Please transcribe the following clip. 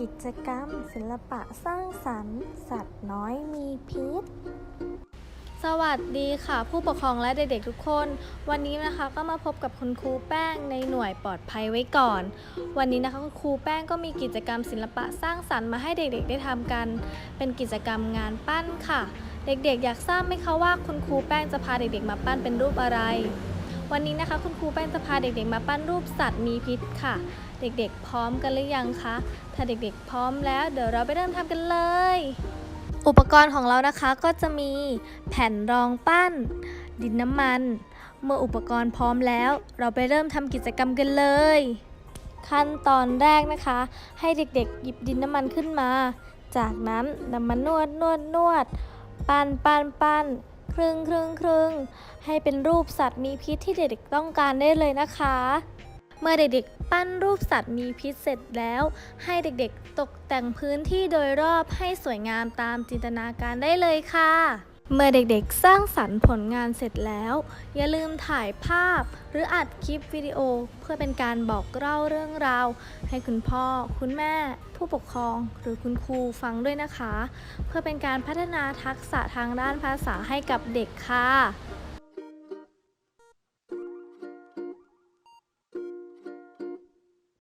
กิจกรรม ศิลปะสร้างสรรค์ สัตว์น้อยมีพิษ สวัสดีค่ะ ผู้ปกครองและเด็กๆทุกคน วันนี้นะคะก็มาพบกับคุณครูแป้งในหน่วยปลอดภัยไว้ก่อน วันนี้นะคะคุณครูแป้งก็มีกิจกรรมศิลปะสร้างสรรค์มาให้เด็กๆ ได้ทำกัน เป็นกิจกรรมงานปั้นค่ะ เด็กๆ อยากทราบไหมคะว่าคุณครูแป้งจะพาเด็กๆ มาปั้นเป็นรูปอะไร วันนี้นะคะคุณครูแป้งจะพาเด็กๆ มาปั้นรูปสัตว์มีพิษค่ะ เด็กๆ พร้อมกันหรือยังคะ ถ้าเด็กๆ พร้อมแล้วเดี๋ยวเราไปเริ่มทำกันเลย อุปกรณ์ของเรานะคะก็จะมีแผ่นรองปั้น ดินน้ำมัน เมื่ออุปกรณ์พร้อมแล้ว เราไปเริ่มทำกิจกรรมกันเลย ขั้นตอนแรกนะคะ ให้เด็กๆ หยิบดินน้ำมันขึ้นมา จากนั้นนำมานวดนวดนวด ปั้นปั้นปั้น ครึ่งครึ่งครึ่งให้เป็นรูปสัตว์มีพิษที่เด็กๆต้องการได้เลยนะคะ เมื่อเด็กๆปั้นรูปสัตว์มีพิษเสร็จแล้ว ให้เด็กๆตกแต่งพื้นที่โดยรอบให้สวยงามตามจินตนาการได้เลยค่ะ เมื่อเด็กๆ สร้างสรรค์ผลงานเสร็จแล้ว อย่าลืมถ่ายภาพ หรืออัดคลิปวิดีโอ เพื่อเป็นการบอกเล่าเรื่องราว ให้คุณพ่อ คุณแม่ ผู้ปกครอง หรือคุณครูฟังด้วยนะคะ เพื่อเป็นการพัฒนาทักษะทางด้านภาษาให้กับเด็กค่ะ